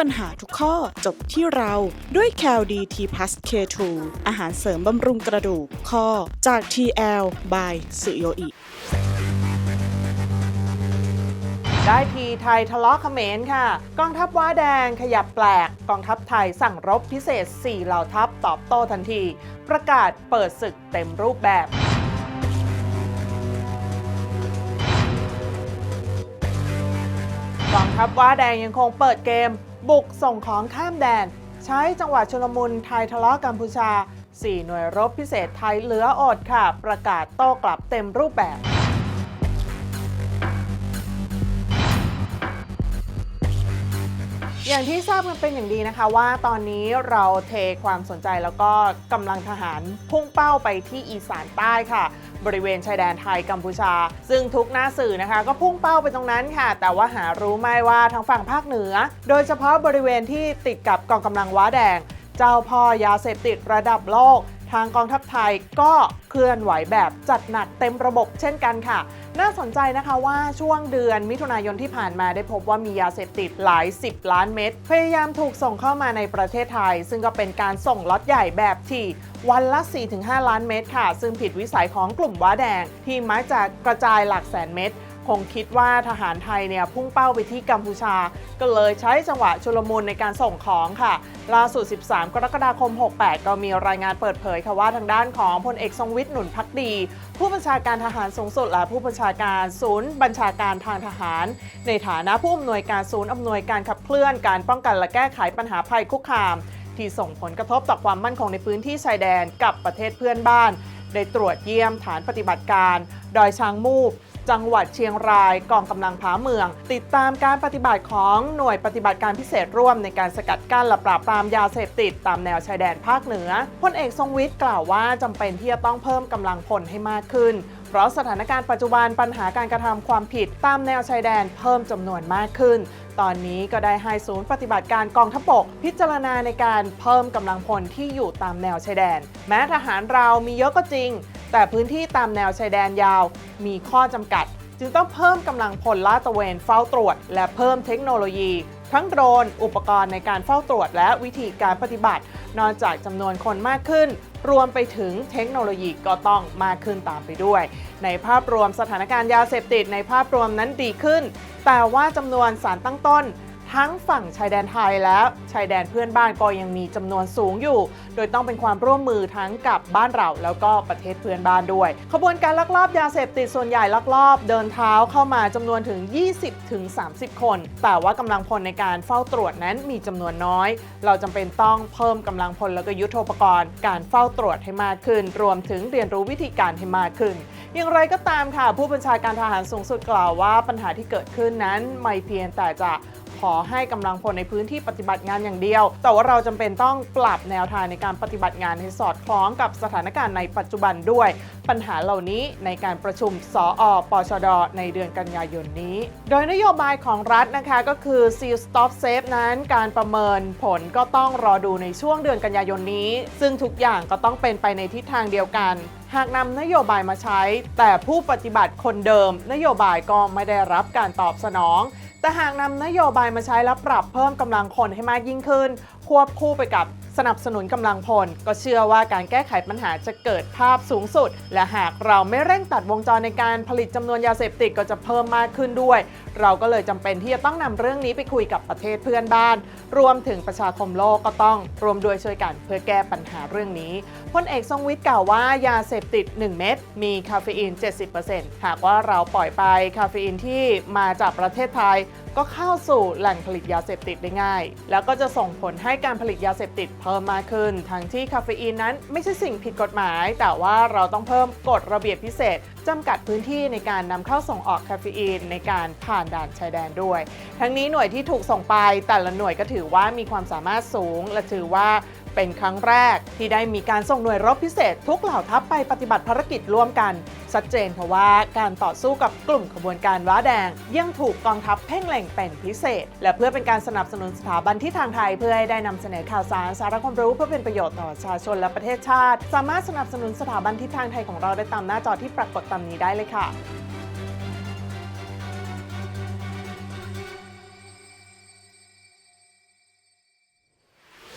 ปัญหาทุกข้อจบที่เราด้วย c a l d t p l u s K2 อาหารเสริมบำรุงกระดูกข้อจาก TL by สุโยอิได้ทีไทยทะเลาะเขมรค่ะ กองทัพว้าแดงขยับแปลก กองทัพไทยสั่งรบพิเศษ 4 เหล่าทัพตอบโต้ทันที ประกาศเปิดศึกเต็มรูปแบบกองทัพว้าแดงยังคงเปิดเกม บุกส่งของข้ามแดน ใช้จังหวัดชลมุนไทยทะเลาะกัมพูชา 4 หน่วยรบพิเศษไทยเหลืออดค่ะ ประกาศโต้กลับเต็มรูปแบบ อย่างที่ทราบกันเป็นอย่างดีนะคะว่าตอนนี้เราเทความสนใจแล้วก็กำลังทหารพุ่งเป้าไปที่อีสานใต้ค่ะ บริเวณชายแดนไทยกัมพูชา ซึ่งทุกหน้าสื่อนะคะ ก็พุ่งเป้าไปตรงนั้นค่ะ แต่ว่าหารู้ไหมว่าทางฝั่งภาคเหนือ โดยเฉพาะบริเวณที่ติดกับกองกำลังว้าแดง เจ้าพ่อยาเสพติดระดับโลก ทางกองทัพไทยก็เคลื่อนไหวแบบจัดหนักเต็มระบบเช่นกันค่ะ น่าสนใจนะคะว่าช่วงเดือนมิถุนายนที่ผ่านมาได้พบว่ามียาเสพติดหลาย 10 ล้านเม็ดพยายามถูกส่งเข้ามาในประเทศไทย ซึ่งก็เป็นการส่งล็อตใหญ่แบบที่วันละ 4-5 ล้านเม็ดค่ะ ซึ่งผิดวิสัยของกลุ่มว้าแดง ที่มักจะกระจายหลักแสนเม็ด คงคิดว่าทหารไทยเนี่ยพุ่งเป้าไปที่กัมพูชา ก็เลยใช้จังหวะชุลมุนในการส่งของค่ะ ล่าสุด 13 กรกฎาคม 68 ก็มีรายงานเปิดเผยค่ะว่าทางด้านของพลเอกทรงวิทย์หนุนพักดี ผู้บัญชาการทหารสูงสุดและผู้บัญชาการศูนย์บัญชาการทางทหาร ในฐานะผู้อำนวยการศูนย์อำนวยการขับเคลื่อนการป้องกันและแก้ไขปัญหาภัยคุกคาม ที่ส่งผลกระทบต่อความมั่นคงในพื้นที่ชายแดนกับประเทศเพื่อนบ้าน ได้ตรวจเยี่ยมฐานปฏิบัติการ ดอยช้างมูบ จังหวัดเชียงรายกองกำลังผาเมือง ติดตามการปฏิบัติของหน่วยปฏิบัติการพิเศษร่วมในการสกัดกั้นและปราบปรามยาเสพติดตามแนวชายแดนภาคเหนือพลเอกทรงวิทย์กล่าวว่าจำเป็นที่จะต้องเพิ่มกำลังพลให้มากขึ้นเพราะสถานการณ์ปัจจุบันปัญหาการกระทำความผิดตามแนวชายแดนเพิ่มจำนวนมากขึ้น ตอนนี้ก็ได้ให้ศูนย์ปฏิบัติการกองทัพบก พิจารณาในการเพิ่มกำลังพลที่อยู่ตามแนวชายแดน แม้ทหารเรามีเยอะก็จริง แต่พื้นที่ตามแนวชายแดนยาว มีข้อจำกัด จึงต้องเพิ่มกำลังพลลาดตระเวนเฝ้าตรวจ และเพิ่มเทคโนโลยี ทั้งโดรน อุปกรณ์ในการเฝ้าตรวจ และวิธีการปฏิบัติ นอกจากจำนวนคนมากขึ้น รวมไปถึงเทคโนโลยีก็ต้องมากขึ้นตามไปด้วย ในภาพรวมสถานการณ์ยาเสพติดในภาพรวมนั้นดีขึ้น แต่ว่าจำนวนสารตั้งต้น ทั้งฝั่งชายแดนไทยและชายแดนเพื่อนบ้านก็ยังมีจำนวนสูงอยู่ โดยต้องเป็นความร่วมมือทั้งกับบ้านเราแล้วก็ประเทศเพื่อนบ้านด้วย ขบวนการลักลอบยาเสพติดส่วนใหญ่ลักลอบเดินเท้าเข้ามาจำนวนถึง 20-30 คน แต่ว่ากำลังพลในการเฝ้าตรวจนั้นมีจำนวนน้อย เราจำเป็นต้องเพิ่มกำลังพลแล้วก็ยุทโธปกรณ์ การเฝ้าตรวจให้มากขึ้น รวมถึงเรียนรู้วิธีการให้มากขึ้นอย่างไรก็ตามค่ะ ผู้บัญชาการทหารสูงสุดกล่าวว่าปัญหาที่เกิดขึ้นนั้นไม่เพียงแต่จะ ขอให้กำลังพลในพื้นที่ปฏิบัติงานอย่างเดียว แต่ว่าเราจำเป็นต้องปรับแนวทางในการปฏิบัติงานให้สอดคล้องกับสถานการณ์ในปัจจุบันด้วย ปัญหาเหล่านี้ในการประชุมสออปชด ในเดือนกันยายนนี้ โดยนโยบายของรัฐนะคะก็คือ Seal Stop Safe นั้นการประเมินผลก็ต้องรอดูในช่วงเดือนกันยายนนี้ ซึ่งทุกอย่างก็ต้องเป็นไปในทิศทางเดียวกันหากนำนโยบายมาใช้ แต่ผู้ปฏิบัติคนเดิม นโยบายก็ไม่ได้รับการตอบสนอง แต่หากนำนโยบายมาใช้และปรับเพิ่มกำลังคนให้มากยิ่งขึ้น ควบคู่ไปกับ สนับสนุนกำลังพล ก็เชื่อว่าการแก้ไขปัญหาจะเกิดภาพสูงสุด และหากเราไม่เร่งตัดวงจรในการผลิตจำนวนยาเสพติดก็จะเพิ่มมากขึ้นด้วย เราก็เลยจำเป็นที่จะต้องนำเรื่องนี้ไปคุยกับประเทศเพื่อนบ้าน รวมถึงประชาคมโลกก็ต้องรวมด้วยช่วยกันเพื่อแก้ปัญหาเรื่องนี้พลเอกทรงวิทย์กล่าวว่ายาเสพติด 1 เม็ดมีคาเฟอีน 70%หากว่าเราปล่อยไปคาเฟอีนที่มาจากประเทศไทย ก็เข้าสู่แหล่งผลิตยาเสพติดได้ง่าย แล้วก็จะส่งผลให้การผลิตยาเสพติดเพิ่มมากขึ้น ทั้งที่คาเฟอีนนั้นไม่ใช่สิ่งผิดกฎหมาย แต่ว่าเราต้องเพิ่มกฎระเบียบพิเศษจำกัดพื้นที่ในการนำเข้าส่งออกคาเฟอีนในการผ่านด่านชายแดนด้วย ทั้งนี้หน่วยที่ถูกส่งไปแต่ละหน่วยก็ถือว่ามีความสามารถสูง และถือว่าเป็นครั้งแรกที่ได้มีการส่งหน่วยรบพิเศษ ทุกเหล่าทัพไปปฏิบัติภารกิจร่วมกัน ชัดเจนเพราะว่าการต่อสู้กับกลุ่มขบวนการว้าแดง ยังถูกกองทัพเพ่งเล็งเป็นพิเศษ และเพื่อเป็นการสนับสนุนสถาบันที่ทางไทย เพื่อให้ได้นำเสนอข่าวสารสาระความรู้เพื่อเป็นประโยชน์ต่อประชาชนและประเทศชาติ สามารถสนับสนุนสถาบันที่ทางไทยของเราได้ตามหน้าจอที่ปรากฏตามนี้ได้เลยค่ะ